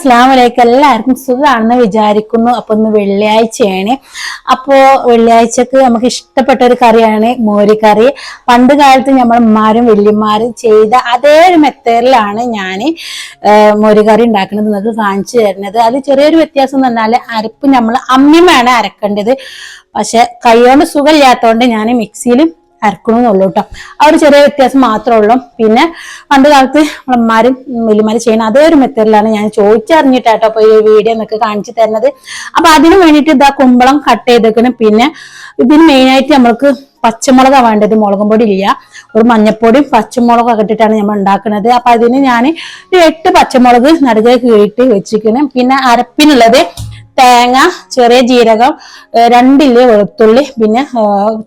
Hello അസ്ലാം വലൈക്കും എല്ലാവർക്കും സുഖമാണെന്ന് വിചാരിക്കുന്നു. അപ്പൊ ഇന്ന് വെള്ളിയാഴ്ചയാണ്. അപ്പോ വെള്ളിയാഴ്ചക്ക് നമുക്ക് ഇഷ്ടപ്പെട്ട ഒരു കറിയാണ് മോരിക്കറി പണ്ട് കാലത്ത് നമ്മൾ ഉമ്മാരും വെള്ളിമാരും ചെയ്ത അതേ ഒരു മെത്തേഡിലാണ് ഞാൻ മോരുകറി ഉണ്ടാക്കുന്നത്. നിങ്ങൾക്ക് കാണിച്ചു തരുന്നത്. അത് ചെറിയൊരു വ്യത്യാസം എന്ന് പറഞ്ഞാൽ അരപ്പ് നമ്മൾ അമ്മിയുമാണ് അരക്കേണ്ടത്. പക്ഷെ കൈകൊണ്ട് സുഖമില്ലാത്തതുകൊണ്ട് ഞാൻ മിക്സിയിൽ അരക്കണമെന്നുള്ളൂ കേട്ടോ ആ ഒരു ചെറിയ വ്യത്യാസം മാത്രമേ ഉള്ളൂ. പിന്നെ പണ്ട് കാലത്ത് നമ്മളമ്മാരും വലിയമാരും ചെയ്യുന്ന അതേ ഒരു മെത്തേഡിലാണ് ഞാൻ ചോദിച്ചറിഞ്ഞിട്ടാട്ടോ അപ്പൊ ഈ വീഡിയോ എന്നൊക്കെ കാണിച്ചു തരുന്നത്. അപ്പൊ അതിന് വേണ്ടിയിട്ട് ഇതാ കുമ്പളം കട്ട് ചെയ്തേക്കണം. പിന്നെ ഇതിന് മെയിനായിട്ട് നമ്മൾക്ക് പച്ചമുളകാണ് വേണ്ടത്. മുളകും പൊടി ഇല്ല. ഒരു മഞ്ഞപ്പൊടിയും പച്ചമുളകൊക്കെ ഇട്ടിട്ടാണ് നമ്മൾ ഉണ്ടാക്കുന്നത്. അപ്പൊ അതിന് ഞാൻ ഒരു എട്ട് പച്ചമുളക് നടുകെ കീഴിട്ട് വെച്ചിരിക്കണം. പിന്നെ അരപ്പിനുള്ളത് തേങ്ങ ചെറിയ ജീരകം രണ്ടിൽ വെളുത്തുള്ളി പിന്നെ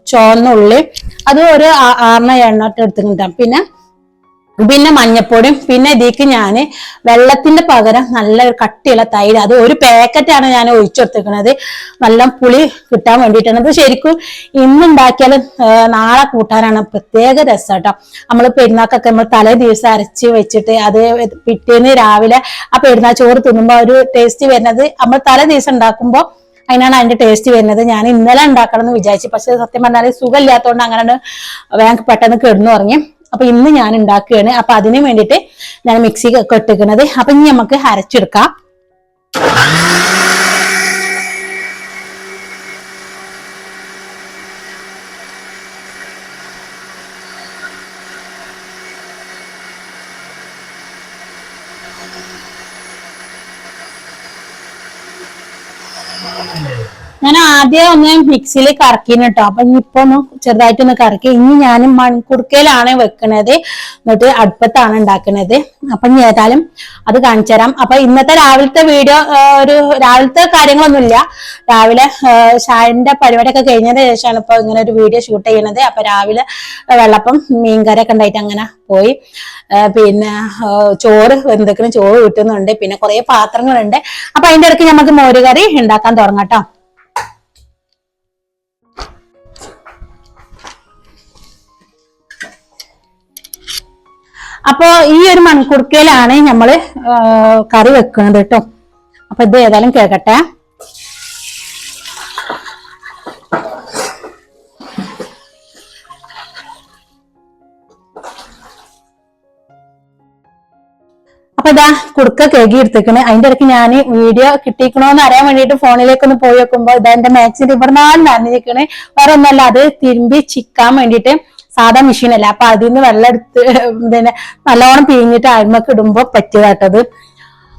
ചുവന്നുള്ളി അത് ഒരു ആറിന എണ്ണട്ട് എടുത്തിട്ടുണ്ടാകും പിന്നെ പിന്നെ മഞ്ഞപ്പൊടിയും പിന്നെ ഇതിക്ക് ഞാൻ വെള്ളത്തിന്റെ പകരം നല്ല കട്ടിയുള്ള തൈര് അത് ഒരു പാക്കറ്റാണ് ഞാൻ ഒഴിച്ചെടുത്തിരിക്കുന്നത് നല്ല പുളി കിട്ടാൻ വേണ്ടിയിട്ടാണ്. ഇത് ശരിക്കും ഇന്നുണ്ടാക്കിയാൽ നാളെ കൂട്ടാനാണ് പ്രത്യേക രസം കേട്ടോ നമ്മൾ പെരുന്നാക്കൊക്കെ നമ്മൾ തലേ ദിവസം അരച്ച് വെച്ചിട്ട് അത് പിറ്റേന്ന് രാവിലെ ആ പെരുന്നാൾ ചോറ് തിന്നുമ്പോൾ ഒരു ടേസ്റ്റ് വരുന്നത് നമ്മൾ തലേ ദിവസം ഉണ്ടാക്കുമ്പോൾ അതിനാണ് അതിന്റെ ടേസ്റ്റ് വരുന്നത്. ഞാൻ ഇന്നലെ ഉണ്ടാക്കണം എന്ന് വിചാരിച്ചു. പക്ഷെ സത്യം പറഞ്ഞാൽ സുഖമില്ലാത്തതുകൊണ്ട് അങ്ങനെ വേഗം പെട്ടെന്ന് കിടന്നു തുടങ്ങി അപ്പൊ ഇന്ന് ഞാൻ ഉണ്ടാക്കുകയാണ്. അപ്പൊ അതിന് വേണ്ടിയിട്ട് ഞാൻ മിക്സി ഒക്കെ ഇട്ടിരിക്കുന്നത് അപ്പൊ ഇനി നമുക്ക് അരച്ചെടുക്കാം ഞാൻ ആദ്യം ഒന്ന് മിക്സിയിൽ കറക്കിന് കേട്ടോ അപ്പൊ ഇപ്പൊ ഒന്ന് ചെറുതായിട്ടൊന്ന് കറക്കി. ഇനി ഞാൻ മൺകുടുക്കയിലാണ് വെക്കണത്. എന്നിട്ട് അടുപ്പത്താണ് ഉണ്ടാക്കണത്. അപ്പൊ ഇനി ഏതായാലും അത് കാണിച്ചു തരാം. അപ്പൊ ഇന്നത്തെ രാവിലത്തെ വീഡിയോ ഒരു രാവിലത്തെ കാര്യങ്ങളൊന്നുമില്ല. രാവിലെ ഷായന്റെ പരിപാടിയൊക്കെ കഴിഞ്ഞതിന് ശേഷമാണ് ഇപ്പൊ ഇങ്ങനെ ഒരു വീഡിയോ ഷൂട്ട് ചെയ്യണത്. അപ്പൊ രാവിലെ വെള്ളപ്പം മീൻകറിയൊക്കെ ഉണ്ടായിട്ട് അങ്ങനെ പോയി. പിന്നെ ചോറ് എന്തൊക്കെയാണ് ചോറ് കിട്ടുന്നുണ്ട്. പിന്നെ കുറെ പാത്രങ്ങളുണ്ട്. അപ്പൊ അതിന്റെ ഇടയ്ക്ക് നമുക്ക് മോരുകറി ഉണ്ടാക്കാൻ തുടങ്ങാം ട്ടോ. അപ്പൊ ഈ ഒരു മൺകുടുക്കയിലാണ് നമ്മൾ കറി വെക്കുന്നത് കേട്ടോ അപ്പൊ ഇത് ഏതായാലും കേക്കട്ടെ. അപ്പൊ ഇതാ കുടുക്ക കേകി എടുത്തേക്കണ്. അതിന്റെ ഇടയ്ക്ക് ഞാൻ വീഡിയോ കിട്ടിക്കണോന്ന് അറിയാൻ വേണ്ടിയിട്ട് ഫോണിലേക്ക് ഒന്ന് പോയി വെക്കുമ്പോ ഇതാ എന്റെ മാക്സിന്റെ ഇവിടെ നാല് നനഞ്ഞിരിക്കണ് വേറെ ഒന്നല്ല അത് തിരുമ്പി ചിക്കാൻ വേണ്ടിയിട്ട് സാധാ മെഷീൻ അല്ല അപ്പൊ അതിൽ നിന്ന് വെള്ളം എടുത്ത് പിന്നെ നല്ലോണം പിഴിഞ്ഞിട്ട് അഴിമൊക്കെ ഇടുമ്പോ പറ്റിയതാട്ടത്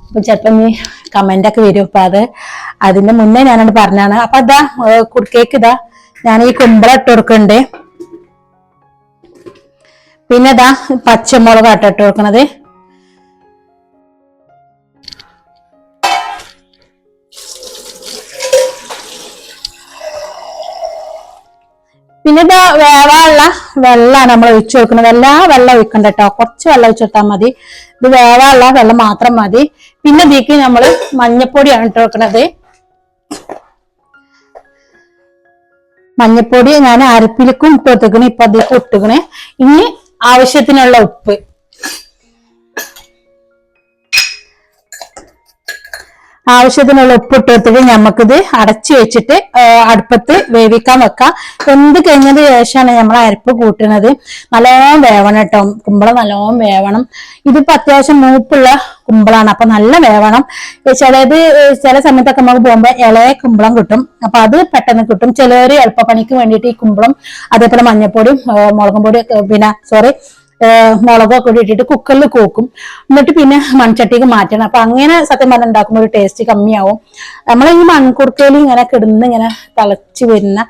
അപ്പൊ ചിലപ്പോ നീ കമന്റ് ഒക്കെ വരും. അപ്പൊ അത് അതിന്റെ മുന്നേ ഞാനത് പറഞ്ഞാണ് അപ്പൊ അതാ കുടുക്കേക്ക് ഇതാ. ഞാൻ ഈ കുമ്പള ഇട്ട് പിന്നെ ഇതാ പച്ചമുളക് ആട്ടോ ഇട്ട് കൊടുക്കണത്. പിന്നെ ഇത് വേവാനുള്ള വെള്ളമാണ് നമ്മൾ ഒഴിച്ചു കൊടുക്കുന്നത്. എല്ലാ വെള്ളം ഒഴിക്കണ്ട കേട്ടോ കുറച്ച് വെള്ളം ഒഴിച്ചു കൊടുത്താൽ മതി. ഇത് വേവാനുള്ള വെള്ളം മാത്രം മതി. പിന്നെ ഇതിക്ക് നമ്മൾ മഞ്ഞപ്പൊടിയാണ് ഇട്ട് വെക്കുന്നത് മഞ്ഞപ്പൊടി ഞാൻ അരപ്പിലേക്കും ഇട്ട് കൊടുത്തേക്കണേ. ഇപ്പൊ അതിലേക്ക് ഇട്ടുകണ് ഇനി ആവശ്യത്തിനുള്ള ഉപ്പ്. ആവശ്യത്തിനുള്ള ഉപ്പിട്ടെടുത്തിട്ട് നമുക്കിത് അടച്ചു വെച്ചിട്ട് അടുപ്പത്ത് വേവിക്കാൻ വെക്കാം. എന്ത് കഴിഞ്ഞതിന് ശേഷമാണ് നമ്മൾ അരപ്പ് കൂട്ടുന്നത് നല്ലോണം വേവണം കേട്ടോ. കുമ്പളം നല്ലോണം വേവണം. ഇതിപ്പോ അത്യാവശ്യം മൂപ്പുള്ള കുമ്പളാണ്. അപ്പൊ നല്ല വേവണം. ചിലത് ചില സമയത്തൊക്കെ നമുക്ക് പോകുമ്പോ ഇളയ കുമ്പളം കിട്ടും. അപ്പൊ അത് പെട്ടെന്ന് കിട്ടും. ചിലവര് എളുപ്പപ്പണിക്ക് വേണ്ടിയിട്ട് ഈ കുമ്പളം അതേപോലെ മഞ്ഞപ്പൊടിയും മുളകും പൊടിയും പിന്നെ സോറി മുളകൊക്കെ ഇട്ടിട്ട് കുക്കറിൽ കൂക്കും. എന്നിട്ട് പിന്നെ മൺചട്ടിക്ക് മാറ്റണം. അപ്പൊ അങ്ങനെ സത്യം പറഞ്ഞാൽ ഉണ്ടാക്കുമ്പോൾ ഒരു ടേസ്റ്റ് കമ്മിയാവും. നമ്മൾ ഈ മൺകുറുക്കയിൽ ഇങ്ങനെ കിടന്ന് ഇങ്ങനെ തിളച്ച് വരുന്ന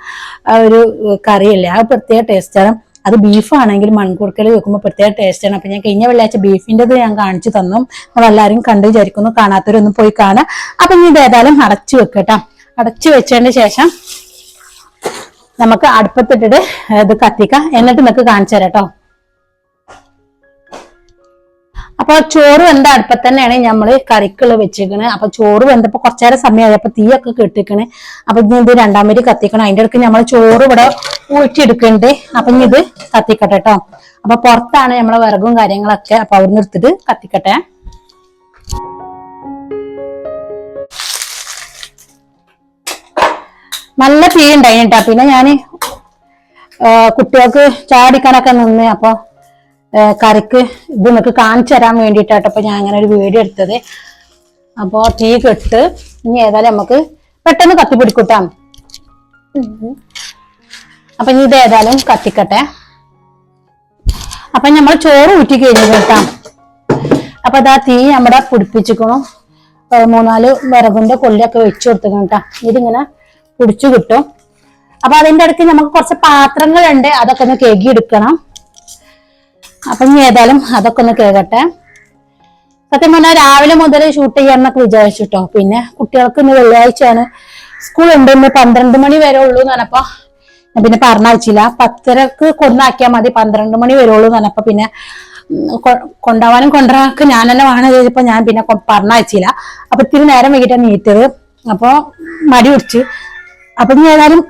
ഒരു കറിയല്ലേ ആ പ്രത്യേക ടേസ്റ്റാണ് അത് ബീഫാണെങ്കിൽ മൺകുറുക്കൽ വെക്കുമ്പോൾ പ്രത്യേക ടേസ്റ്റാണ് അപ്പൊ ഞാൻ കഴിഞ്ഞ വെള്ളിയാഴ്ച ബീഫിന്റെത് ഞാൻ കാണിച്ചു തന്നു. നമ്മൾ എല്ലാവരും കണ്ടു വിചാരിക്കുന്നു കാണാത്തവരൊന്നും പോയി കാണാം. അപ്പൊ ഇത് ഏതായാലും അടച്ചു വെക്കട്ടോ. അടച്ചു വെച്ചതിന് ശേഷം നമുക്ക് അടുപ്പത്തിട്ടിട്ട് ഇത് കത്തിക്കാം. എന്നിട്ട് നിങ്ങൾക്ക് കാണിച്ചു തരാം കേട്ടോ അപ്പൊ ചോറ് വെന്ത അടുപ്പത്ത് തന്നെയാണ് നമ്മൾ കറിക്കുള്ള വെച്ചേക്കണേ. അപ്പൊ ചോറ് വെന്തപ്പോ കുറച്ചേരം സമയമായി അപ്പൊ തീയൊക്കെ കെട്ടിക്കണേ. അപ്പൊ ഇനി ഇത് രണ്ടാം വരി കത്തിക്കണം. അതിന്റെ അടുക്ക് നമ്മൾ ചോറ് ഇവിടെ ഊറ്റിയെടുക്കണ്ട്. അപ്പൊ ഇനി ഇത് കത്തിക്കട്ടെ കേട്ടോ അപ്പൊ പുറത്താണ് നമ്മളെ വിറകും കാര്യങ്ങളൊക്കെ അപ്പൊ അവിടെ നിർത്തിട്ട് കത്തിക്കട്ടെ. നല്ല തീ ഉണ്ടായിട്ടാ പിന്നെ ഞാൻ കുട്ടികൾക്ക് ചാടിക്കാനൊക്കെ നിന്ന്. അപ്പൊ കറിക്ക് ഇത് നിങ്ങൾക്ക് കാണിച്ചു തരാൻ വേണ്ടിയിട്ടാട്ടോ അപ്പൊ ഞാൻ അങ്ങനെ ഒരു വീഡിയോ എടുത്തത്. അപ്പൊ തീ കെട്ട് ഇനി ഏതായാലും നമുക്ക് പെട്ടെന്ന് കത്തിപ്പിടിക്കൂട്ടാം. അപ്പൊ ഇനി ഇത് ഏതായാലും കത്തിക്കട്ടെ. അപ്പൊ നമ്മൾ ചോറ് ഊറ്റി കഴിഞ്ഞു കേട്ടാ. അപ്പൊ അതാ തീ നമ്മുടെ പിടിപ്പിച്ചിക്കണം മൂന്നാൽ വിറകിന്റെ കൊല്ലൊക്കെ വെച്ചു കൊടുത്തു കേട്ടാ. ഇതിങ്ങനെ പിടിച്ചു കിട്ടും. അപ്പൊ അതിന്റെ ഇടയ്ക്ക് നമുക്ക് കുറച്ച് പാത്രങ്ങളുണ്ട് അതൊക്കെ ഒന്ന് കേകി എടുക്കണം അപ്പൊ ഇനി ഏതായാലും അതൊക്കെ ഒന്ന് കേൾക്കട്ടെ. സത്യം പറഞ്ഞാൽ രാവിലെ മുതൽ ഷൂട്ട് ചെയ്യാന്നൊക്കെ വിചാരിച്ചിട്ടോ. പിന്നെ കുട്ടികൾക്ക് ഇന്ന് വെള്ളിയാഴ്ചയാണ്. സ്കൂൾ ഉണ്ട് ഇന്ന് പന്ത്രണ്ട് മണി വരെ ഉള്ളൂ എന്ന് പറഞ്ഞപ്പോ പിന്നെ പറഞ്ഞയച്ചില്ല പത്തരക്ക് കൊണ്ടാക്കിയാൽ മതി പന്ത്രണ്ട് മണി വരെ ഉള്ളൂ എന്ന് പറഞ്ഞപ്പോ പിന്നെ കൊണ്ടാവാനും കൊണ്ടുവരാനൊക്കെ ഞാൻ തന്നെ വേണം ചെയ്തപ്പോ ഞാൻ പിന്നെ പറഞ്ഞയച്ചില്ല അപ്പൊ ഇത്തിരി നേരം വൈകിട്ട് നീറ്റത് അപ്പൊ മടി പിടിച്ച്. അപ്പൊ ഇനി ഏതായാലും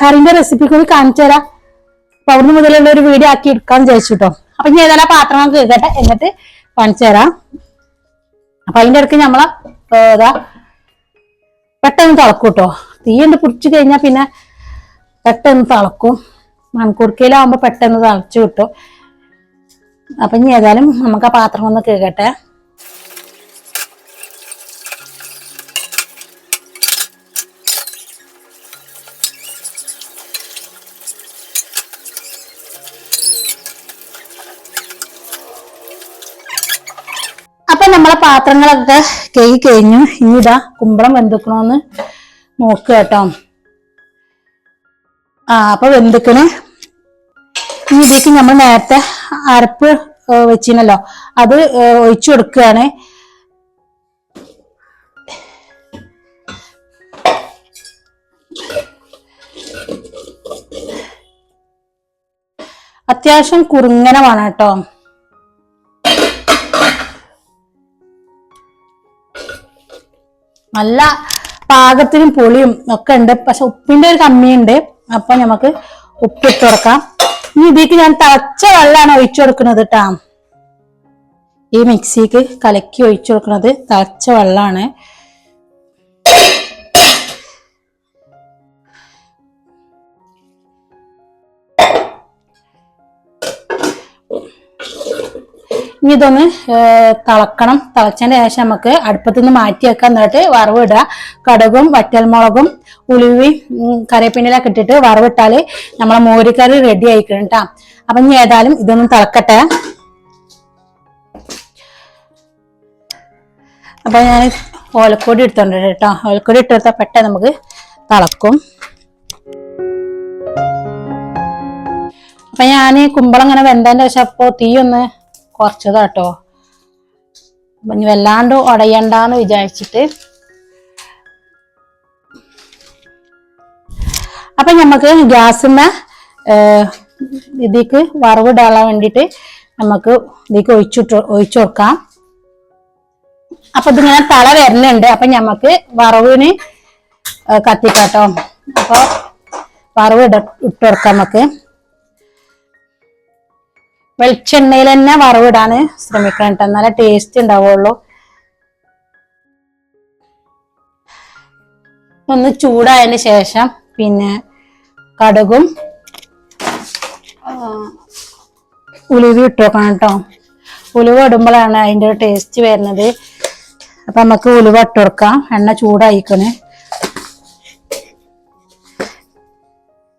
കറിന്റെ റെസിപ്പി കൂടി കാണിച്ചു തരാം അപ്പൊ അവിടുന്ന് മുതലുള്ള ഒരു വീഡിയോ ആക്കി എടുക്കാന്ന് വിചാരിച്ചു അപ്പൊ ഞാൻ ഏതായാലും പാത്രം കേൾക്കട്ടെ എന്നിട്ട് കാണിച്ചു തരാം. അപ്പൊ അതിന്റെ ഇടയ്ക്ക് നമ്മളെ ഏതാ പെട്ടെന്ന് തിളക്കും കേട്ടോ തീ ഉണ്ട് പിടിച്ചു കഴിഞ്ഞാൽ പിന്നെ പെട്ടെന്ന് തിളക്കും. മൺകുടുക്കയിലാവുമ്പോ പെട്ടെന്ന് തിളച്ചു കിട്ടും. അപ്പൊ ഇനി ഏതായാലും നമുക്ക് ആ പാത്രം ഒന്ന് കേൾക്കട്ടെ അപ്പൊ നമ്മളെ പാത്രങ്ങളൊക്കെ കേക്ക് കഴിഞ്ഞു. ഇനി ഇതാ കുമ്പളം വെന്തുക്കണോന്ന് നോക്കുക കേട്ടോ. ആ അപ്പൊ വെന്തുക്കണ്. ഇനി ഇതിലേക്ക് നമ്മൾ നേരത്തെ അരപ്പ് വെച്ചിനല്ലോ അത് ഒഴിച്ചു കൊടുക്കുകയാണ്. അത്യാവശ്യം കുറുങ്ങനമാണ് കേട്ടോ. നല്ല പാകത്തിനും പുളിയും ഒക്കെ ഉണ്ട്. പക്ഷെ ഉപ്പിന്റെ ഒരു കമ്മിയുണ്ട് അപ്പൊ നമുക്ക് ഉപ്പിട്ട് കൊടുക്കാം. ഇനി ഇതിലേക്ക് ഞാൻ തിളച്ച വെള്ളമാണ് ഒഴിച്ചു കൊടുക്കുന്നത് കേട്ടാ ഈ മിക്സിക്ക് കലക്കി ഒഴിച്ചു കൊടുക്കുന്നത് തിളച്ച വെള്ളമാണ്. ഇനി ഇതൊന്ന് തിളക്കണം. തിളച്ചതിന് ശേഷം നമുക്ക് അടുപ്പത്ത് നിന്ന് മാറ്റി വെക്കാം എന്നിട്ട് വറവിടുക. കടുകും വറ്റൽമുളകും ഉലുവയും കറിവേപ്പിന്റെലൊക്കെ ഇട്ടിട്ട് വറവിട്ടാൽ നമ്മളെ മോരിക്കറി റെഡി ആയിക്കണം കേട്ടോ അപ്പം ഇനി ഏതായാലും ഇതൊന്നും തിളക്കട്ടെ. അപ്പൊ ഞാൻ ഓലക്കൊടി എടുത്തോണ്ട് കേട്ടോ ഓലക്കൊടി ഇട്ടെടുത്താൽ പെട്ടെന്ന് നമുക്ക് തിളക്കും. അപ്പൊ ഞാൻ കുമ്പളം ഇങ്ങനെ വെന്തതിന്റെ ശേഷം അപ്പോ തീ ഒന്ന് കുറച്ചതാ കേട്ടോ അപ്പൊ ഇനി വല്ലാണ്ട് ഉടയണ്ടെന്ന് വിചാരിച്ചിട്ട്. അപ്പൊ നമുക്ക് ഗ്യാസിന്ന് ഇതിക്ക് വറവിടാൻ വേണ്ടിയിട്ട് നമുക്ക് ഇതിക്ക് ഒഴിച്ചിട്ട് ഒഴിച്ചു കൊടുക്കാം അപ്പൊ ഇതിങ്ങനെ തള വരുന്നുണ്ട്. അപ്പൊ ഞമ്മക്ക് വറവിന് കത്തിക്കാട്ടോ. അപ്പൊ വറവ് ഇട ഇട്ട് കൊടുക്കാം നമുക്ക് വെളിച്ചെണ്ണയിൽ തന്നെ വറവിടാൻ ശ്രമിക്കണം കേട്ടോ എന്നാലേ ടേസ്റ്റ് ഉണ്ടാവുള്ളൂ. ഒന്ന് ചൂടായതിന് ശേഷം പിന്നെ കടുകും ഉലുവ ഇട്ട് വെക്കണം കേട്ടോ ഉലുവ ഇടുമ്പോഴാണ് അതിന്റെ ഒരു ടേസ്റ്റ് വരുന്നത്. അപ്പൊ നമുക്ക് ഉലുവ ഇട്ട് കൊടുക്കാം. എണ്ണ ചൂടായിക്കണ്.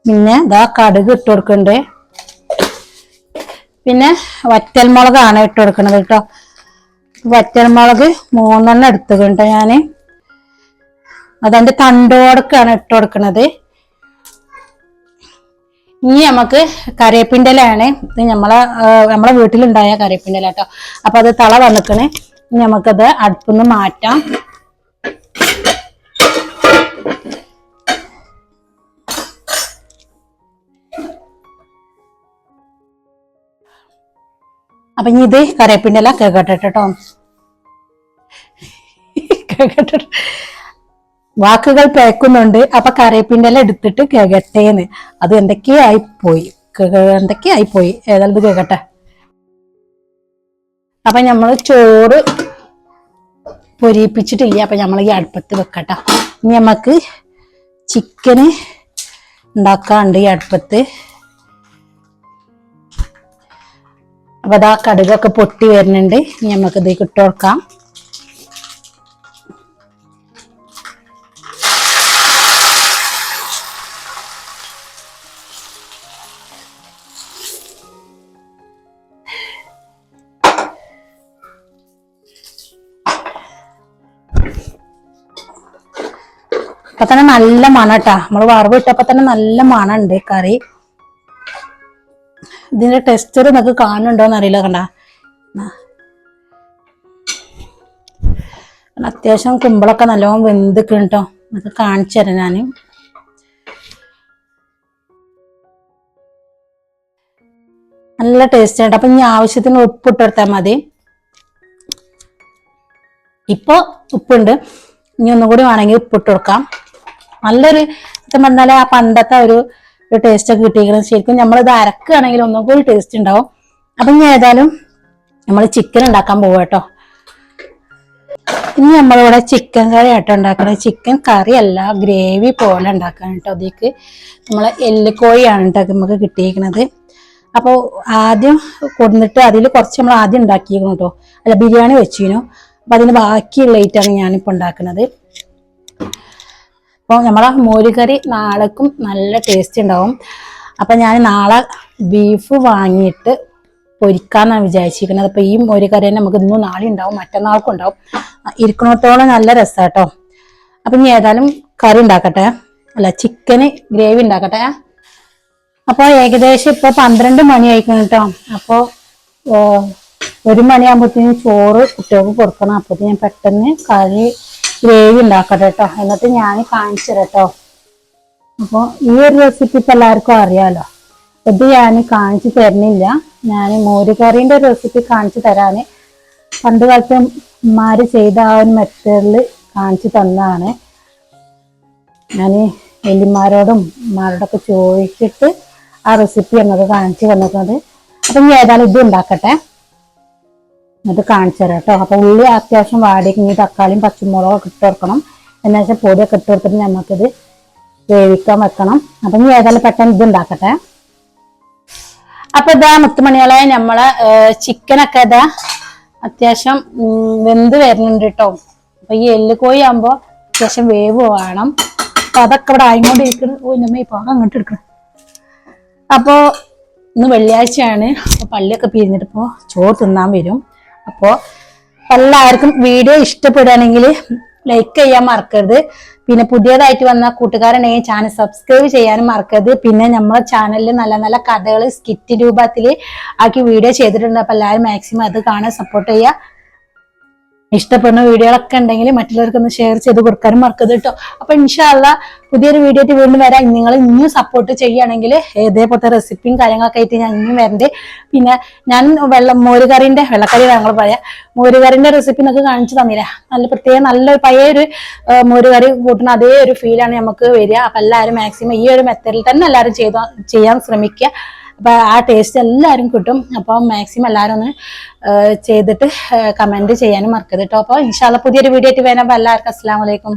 പിന്നെ ഇതാ കടുക് ഇട്ട് കൊടുക്കണ്ട്. പിന്നെ വറ്റൽമുളകാണ് ഇട്ട് കൊടുക്കുന്നത് കേട്ടോ. വറ്റൽമുളക് മൂന്നെണ്ണം എടുത്തുകൊണ്ട് ഞാൻ. അതതിന്റെ തണ്ടോടക്കാണ് ഇട്ട് കൊടുക്കുന്നത് ഇനി നമുക്ക് കറിവേപ്പിന്റെ ഇത് നമ്മളെ നമ്മളെ വീട്ടിലുണ്ടായ കറിവേപ്പിന്റെ കേട്ടോ. അപ്പൊ അത് തള വന്നിക്കണേ. നമുക്കത് അടുപ്പിന്ന് മാറ്റാം. അപ്പൊ ഇനി ഇത് കറിവേപ്പിന്റെ എല്ലാം കേക്കട്ടെ കേട്ടോ. വാക്കുകൾ പേക്കുന്നുണ്ട്. അപ്പൊ കറിവേപ്പിന്റെ എല്ലാം എടുത്തിട്ട് കേകട്ടേന്ന് അത് എന്തൊക്കെയായി പോയി എന്തൊക്കെയായി പോയി ഏതായാലും ഇത് അപ്പൊ നമ്മൾ ചോറ് പൊരിപ്പിച്ചിട്ടില്ല. അപ്പൊ നമ്മൾ ഈ അടുപ്പത്ത് വെക്കട്ടെ. ഇനി നമുക്ക് ചിക്കന് ഉണ്ടാക്കാണ്ട് ഈ അടുപ്പത്ത്. അപ്പൊ അതാ കടുകൊക്കെ പൊട്ടി വരുന്നുണ്ട്. നമുക്ക് ഇത് ഇട്ട് കൊടുക്കാം. അപ്പൊ തന്നെ നല്ല മണം കേട്ടാ നമ്മൾ വറവ് ഇട്ടപ്പോ തന്നെ നല്ല മണം ഉണ്ട് കറി. ഇതിന്റെ ടെക്സ്ചർ നിങ്ങൾക്ക് കാണുന്നുണ്ടോന്ന് അറിയില്ല കണ്ട. അത്യാവശ്യം കുമ്പളൊക്കെ നല്ലോണം വെന്തിക്കും കേട്ടോ നമുക്ക് കാണിച്ചു തരാം ഞാൻ നല്ല ടേസ്റ്റ് ആയിട്ട് അപ്പൊ ഇനി ആവശ്യത്തിന് ഉപ്പ് ഇട്ടെടുത്താൽ മതി. ഇപ്പൊ ഉപ്പുണ്ട്. ഇനി ഒന്നും കൂടി വേണമെങ്കിൽ ഉപ്പിട്ട് കൊടുക്കാം. നല്ലൊരു സത്യം പറഞ്ഞാൽ ആ പണ്ടത്തെ ഒരു ഒരു ടേസ്റ്റ് ഒക്കെ കിട്ടിയിരിക്കുന്നത് ശരിക്കും നമ്മളിത് അരക്കുകയാണെങ്കിൽ ഒന്നും കൂടി ടേസ്റ്റ് ഉണ്ടാവും. അപ്പൊ ഇനി ഏതായാലും നമ്മൾ ചിക്കൻ ഉണ്ടാക്കാൻ പോവാ കേട്ടോ. ഇനി നമ്മളിവിടെ ചിക്കൻ കറി ആട്ടോ ഉണ്ടാക്കുന്നത് ചിക്കൻ കറി അല്ല ഗ്രേവി പോലെ ഉണ്ടാക്കാൻ കേട്ടോ. അതിലേക്ക് നമ്മളെ എല്ലുകോഴിയാണ് കേട്ടോ നമുക്ക് കിട്ടിയിരിക്കുന്നത് അപ്പോൾ ആദ്യം കൊടുന്നിട്ട് അതിൽ കുറച്ച് നമ്മൾ ആദ്യം ഉണ്ടാക്കിയിരിക്കണം കേട്ടോ. അല്ല ബിരിയാണി വെച്ചിരുന്നു. അപ്പം അതിന് ബാക്കിയുള്ള ഐറ്റാണ് ഞാനിപ്പോൾ ഉണ്ടാക്കുന്നത് അപ്പോൾ നമ്മളെ മോരുകറി നാളേക്കും നല്ല ടേസ്റ്റ് ഉണ്ടാവും. അപ്പം ഞാൻ നാളെ ബീഫ് വാങ്ങിയിട്ട് പൊരിക്കാന്നാണ് വിചാരിച്ചിരിക്കുന്നത്. അപ്പോൾ ഈ മോരുകറി തന്നെ നമുക്ക് ഇന്നും നാളെ ഉണ്ടാവും മറ്റന്നാൾക്കും ഉണ്ടാവും. ഇരിക്കണത്തോളം നല്ല രസമാട്ടോ അപ്പം ഇനി ഏതായാലും കറി ഉണ്ടാക്കട്ടെ. അല്ല ചിക്കന് ഗ്രേവി ഉണ്ടാക്കട്ടെ. അപ്പോൾ ഏകദേശം ഇപ്പോൾ പന്ത്രണ്ട് മണി ആയിക്കണം കേട്ടോ അപ്പോൾ ഒരു മണിയാകുമ്പോഴത്തേന് ചോറ് കുട്ടികൾക്ക് കൊടുക്കണം. അപ്പോഴത്തേന് ഞാൻ പെട്ടെന്ന് കറി ഗ്രേവി ഉണ്ടാക്കട്ടെ കേട്ടോ എന്നിട്ട് ഞാൻ കാണിച്ചു കേട്ടോ അപ്പോൾ ഈ ഒരു റെസിപ്പി ഇപ്പം എല്ലാവർക്കും അറിയാലോ. ഇത് ഞാൻ കാണിച്ചു തരുന്നില്ല. ഞാൻ മോരുകറീന്റെ റെസിപ്പി കാണിച്ചു തരാൻ പണ്ട് കാലത്ത് ഉമ്മാര് ചെയ്ത ആ ഒരു മെത്തേഡിൽ കാണിച്ചു തന്നതാണ്. ഞാൻ എല്ലിമാരോടും ഉമ്മാരോടൊക്കെ ചോദിച്ചിട്ട് ആ റെസിപ്പി എന്നൊക്കെ കാണിച്ചു തന്നിട്ടുണ്ട്. അപ്പം ഞാൻ ഏതായാലും ഇത് ഉണ്ടാക്കട്ടെ. എന്നിട്ട് കാണിച്ചു തരാം കേട്ടോ. അപ്പൊ ഉള്ളി അത്യാവശ്യം വാടിയെങ്കിൽ തക്കാളിയും പച്ചമുളകും ഒക്കെ ഇട്ട് കൊടുക്കണം. എന്നു വെച്ചാൽ പൊടിയൊക്കെ ഇട്ട് കൊടുത്തിട്ട് നമുക്കിത് വേവിക്കാൻ വെക്കണം. അപ്പൊ ഇനി ഏതായാലും പെട്ടെന്ന് ഇത് ഉണ്ടാക്കട്ടെ. അപ്പൊ ഇതാ മുത്തുമണികളെ നമ്മളെ ചിക്കനൊക്കെ ഇതാ അത്യാവശ്യം വെന്ത് വരുന്നുണ്ട് കേട്ടോ. അപ്പൊ ഈ എല്ല് കോഴി ആകുമ്പോ അത്യാവശ്യം വേവ് വേണം. അപ്പൊ അതൊക്കെ ഇവിടെ ആയിക്കൊണ്ടിരിക്കണം. ഓ നമ്മ ഇപ്പൊ അങ്ങോട്ട് എടുക്കണം അപ്പോ ഇന്ന് വെള്ളിയാഴ്ചയാണ്. അപ്പൊ പള്ളിയൊക്കെ പിരിഞ്ഞിട്ട് ഇപ്പോ ചോറ് തിന്നാൻ വരും. അപ്പോ എല്ലാവർക്കും വീഡിയോ ഇഷ്ടപ്പെടുകയാണെങ്കിൽ ലൈക്ക് ചെയ്യാൻ മറക്കരുത്. പിന്നെ പുതിയതായിട്ട് വന്ന കൂട്ടുകാരുണ്ടെങ്കിൽ ചാനൽ സബ്സ്ക്രൈബ് ചെയ്യാനും മറക്കരുത്. പിന്നെ നമ്മളെ ചാനലിൽ നല്ല നല്ല കഥകൾ സ്കിറ്റ് രൂപത്തിൽ ആക്കി വീഡിയോ ചെയ്തിട്ടുണ്ട്. അപ്പൊ എല്ലാവരും മാക്സിമം അത് കാണാൻ സപ്പോർട്ട് ചെയ്യുക. ഇഷ്ടപ്പെടുന്ന വീഡിയോകളൊക്കെ ഉണ്ടെങ്കിൽ മറ്റുള്ളവർക്കൊന്ന് ഷെയർ ചെയ്ത് കൊടുക്കാനും മറക്കരുത് കേട്ടോ അപ്പൊ ഇൻഷാല്ല പുതിയൊരു വീഡിയോ വീണ്ടും വരാം. നിങ്ങൾ ഇനിയും സപ്പോർട്ട് ചെയ്യുകയാണെങ്കിൽ ഇതേപോലത്തെ റെസിപ്പിയും കാര്യങ്ങളൊക്കെ ആയിട്ട് ഞാൻ ഇനിയും വരണ്ടേ. പിന്നെ ഞാൻ വെള്ളം മോരുകറിന്റെ വെള്ളക്കറി ഞങ്ങൾ പറയാം. മോരുകറിന്റെ റെസിപ്പി നിങ്ങൾക്ക് കാണിച്ചു തന്നില്ല? നല്ല പ്രത്യേക നല്ല പഴയ ഒരു മോരുകറി കൂട്ടുന്ന അതേ ഒരു ഫീലാണ് നമുക്ക് വരിക. അപ്പൊ എല്ലാവരും മാക്സിമം ഈ ഒരു മെത്തേഡിൽ തന്നെ എല്ലാവരും ചെയ്ത ചെയ്യാൻ ശ്രമിക്കുക. അപ്പൊ ആ ടേസ്റ്റ് എല്ലാവരും കിട്ടും. അപ്പോൾ മാക്സിമം എല്ലാവരും ഒന്ന് ചെയ്തിട്ട് കമന്റ് ചെയ്യാനും മറക്കരുത് കേട്ടോ അപ്പോൾ ഇൻഷാല്ല പുതിയൊരു വീഡിയോ ആയിട്ട് വേണം അപ്പോൾ എല്ലാവർക്കും അസ്സാം വലൈക്കും